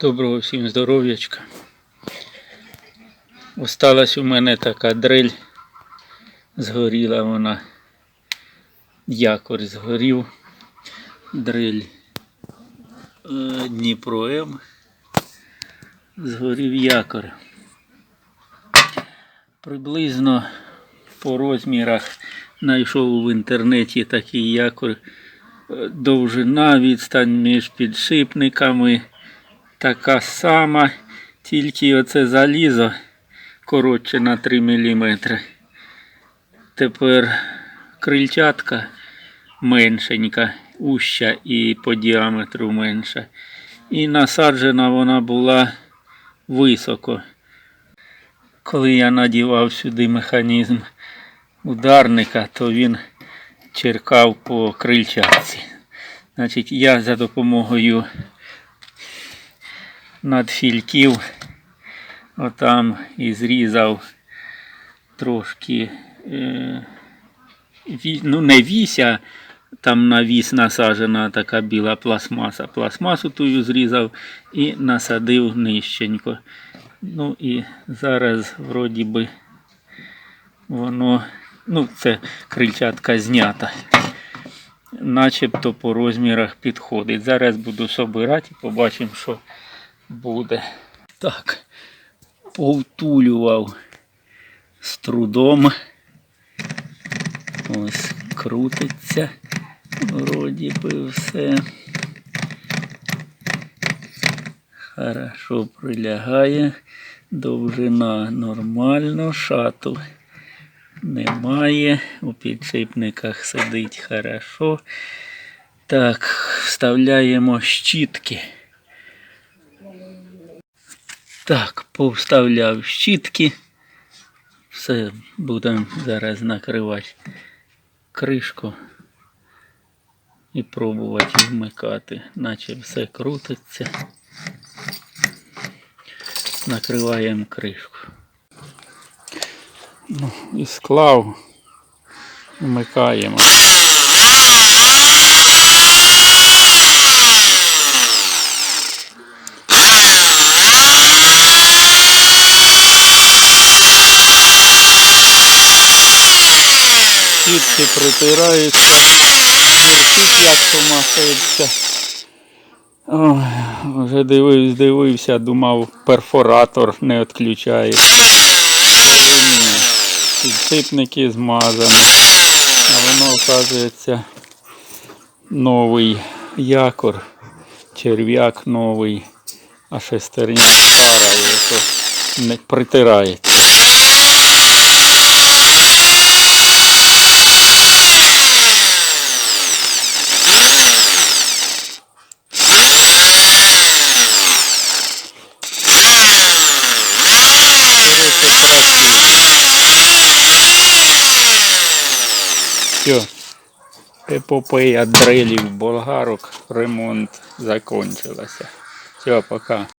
Доброго всім здоров'ячка. Осталась у мене така дрель. Згоріла вона. Якорь згорів. Дрель е, Дніпро М. Згорів якорь. Приблизно по розмірах знайшов в інтернеті такий якорь. Е, Довжина, відстань між підшипниками така сама, тільки оце залізо коротше на 3 мм. Тепер крильчатка меншенька, уща і по діаметру менша. І насаджена вона була високо. Коли я надівав сюди механізм ударника, то він черкав по крильчатці. Значить, я за допомогою надфільків отам і зрізав трошки, е, ну не вісь, а там на вісь насаджена така біла пластмаса. Пластмасу тую зрізав і насадив нижченько. Ну і зараз вроді би воно, ну це крильчатка знята. Начебто по розмірах підходить. Зараз буду собирати і побачимо, що буде. Так, повтулював з трудом. Ось крутиться. Вроді би все. Хорошо прилягає. Довжина нормально, шату немає. У підшипниках сидить хорошо. Так, вставляємо щітки. Так, повставляв щітки. Все, будемо зараз накривати кришку і пробувати вмикати, наче все крутиться. Накриваємо кришку. Ну, і склав, вмикаємо. Щітки притираються. Тут як помахається. Ой, вже дивився, дивився, думав, перфоратор не відключається. Підсипники змазані. А воно, оказується, новий якор, черв'як новий, а шестерня стара, і притирається. Все. Епопея дрелів болгарок, ремонт закінчилася. Все, пока.